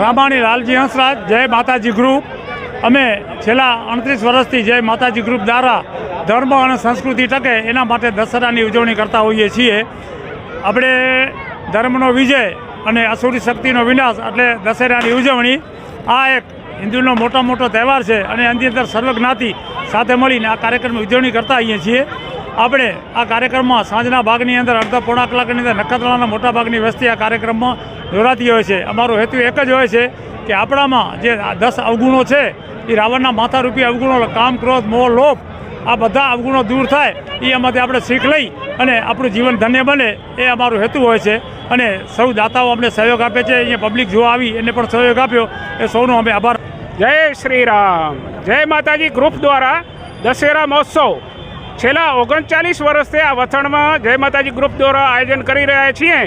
રામાણી લાલજી હંસરાજ, જય માતાજી ગ્રુપ. અમે છેલ્લા અડત્રીસ વર્ષથી જય માતાજી ગ્રુપ દ્વારા ધર્મ અને સંસ્કૃતિ ટકે એના માટે દશેરાની ઉજવણી કરતા હોઈએ છીએ. આપણે ધર્મનો વિજય અને અસુરી શક્તિનો વિનાશ એટલે દશેરાની ઉજવણી આ એક હિન્દુનો મોટા મોટો તહેવાર છે અને એની અંદર સર્વજ્ઞાતિ સાથે મળીને આ કાર્યક્રમની ઉજવણી કરતા હોઈએ છીએ. આપણે આ કાર્યક્રમમાં સાંજના ભાગની અંદર અડધા પોણા કલાકની અંદર નખત્રાણાના મોટા ભાગની વસ્તી આ કાર્યક્રમમાં જોડાતી હોય છે. અમારો હેતુ એક જ હોય છે કે આપણામાં જે દસ અવગુણો છે, એ રાવણના માથા રૂપી અવગુણો, કામ, ક્રોધ, મોહ, લોભ, આ બધા અવગુણો દૂર થાય, એ એમાંથી આપણે શીખ લઈ અને આપણું જીવન ધન્ય બને, એ અમારો હેતુ હોય છે. અને સૌ દાતાઓ અમને સહયોગ આપે છે. અહીંયા પબ્લિક જોવા આવી, એને પણ સહયોગ આપ્યો. એ સૌનો અમે આભાર. જય શ્રી રામ. જય માતાજી ગ્રુપ દ્વારા દશેરા મહોત્સવ. છેલ્લા ઓગણચાલીસ વર્ષથી આ વથણમાં જય માતાજી ગ્રુપ દ્વારા આયોજન કરી રહ્યા છીએ.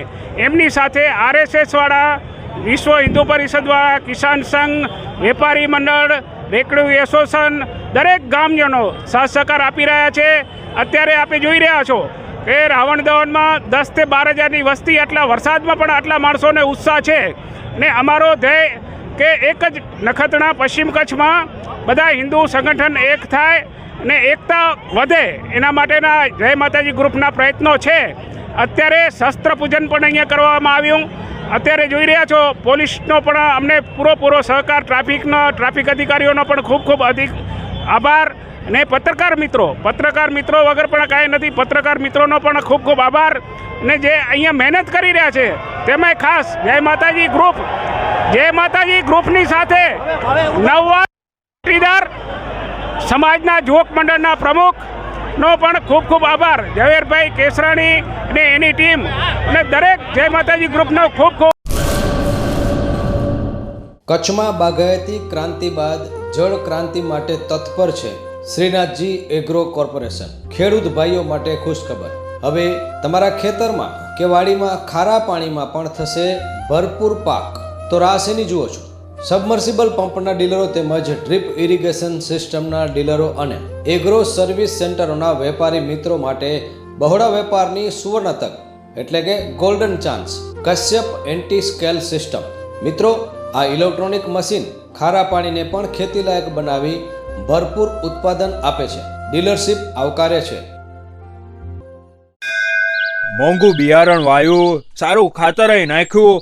એમની સાથે આરએસએસવાળા વિશ્વ હિન્દુ પરિષદવાળા કિસાન સંઘ, વેપારી મંડળ રેકડું એસોસિએશન, દરેક ગામજનો સાથ સહકાર આપી રહ્યા છે. અત્યારે આપણે જોઈ રહ્યા છો કે રાવણ દહનમાં દસ તે બાર હજારની વસ્તી આટલા વરસાદમાં પણ આટલા માણસોને ઉત્સાહ છે. ને અમારો ધ્યેય કે એક જ નખત્રાણા પશ્ચિમ કચ્છમાં બધા હિન્દુ સંગઠન એક થાય. અને એકતા વધે એના માટેના જય માતાજી ગ્રુપના પ્રયત્નો છે. અત્યારે શસ્ત્ર પૂજન પણ અહીંયા કરવામાં આવ્યું. અત્યારે જોઈ રહ્યા છો, પોલીસનો પણ અમને પૂરો સહકાર, ટ્રાફિકનો, ટ્રાફિક અધિકારીઓનો પણ ખૂબ ખૂબ અધિક આભાર. અને પત્રકાર મિત્રો પત્રકાર મિત્રો વગર પણ કાંઈ નથી, પત્રકાર મિત્રોનો પણ ખૂબ ખૂબ આભાર. અને જે અહીંયા મહેનત કરી રહ્યા છે, તેમાંય ખાસ જય માતાજી ગ્રુપ. જય માતાજી ગ્રુપની સાથે નવવા સમાજના યુવક મંડળના પ્રમુખનો પણ ખૂબ ખૂબ આભાર. ઝવેરભાઈ કેસરાણી અને એની ટીમ અને દરેક જય માતાજી ગ્રુપનો ખૂબ ખૂબ કચ્છમાં બાગાયતી ક્રાંતિ બાદ જળ ક્રાંતિ માટે તત્પર છે શ્રીનાથજી એગ્રો કોર્પોરેશન. ખેડૂત ભાઈઓ માટે ખુશખબર. હવે તમારા ખેતરમાં કે વાડીમાં ખારા પાણીમાં પણ થશે ભરપૂર પાક. તો રાશિની જુઓ છો. સબમર્સિબલ પંપના ડીલરો તેમજ ડ્રીપ ઇરિગેશન સિસ્ટમના ડીલરો અને એગ્રો સર્વિસ સેન્ટરોના વેપારી મિત્રો માટે બહોળા વેપારની સુવર્ણ તક એટલે કે golden chance Kashyap anti scale system મિત્રો, આ ઇલેક્ટ્રોનિક મશીન ખારા પાણીને પણ ખેતીલાયક બનાવી ભરપૂર ઉત્પાદન આપે છે. ડીલરશીપ આવકારે છે. મોંઘું બિયારણ વાયું, સારું ખાતર નાખ્યું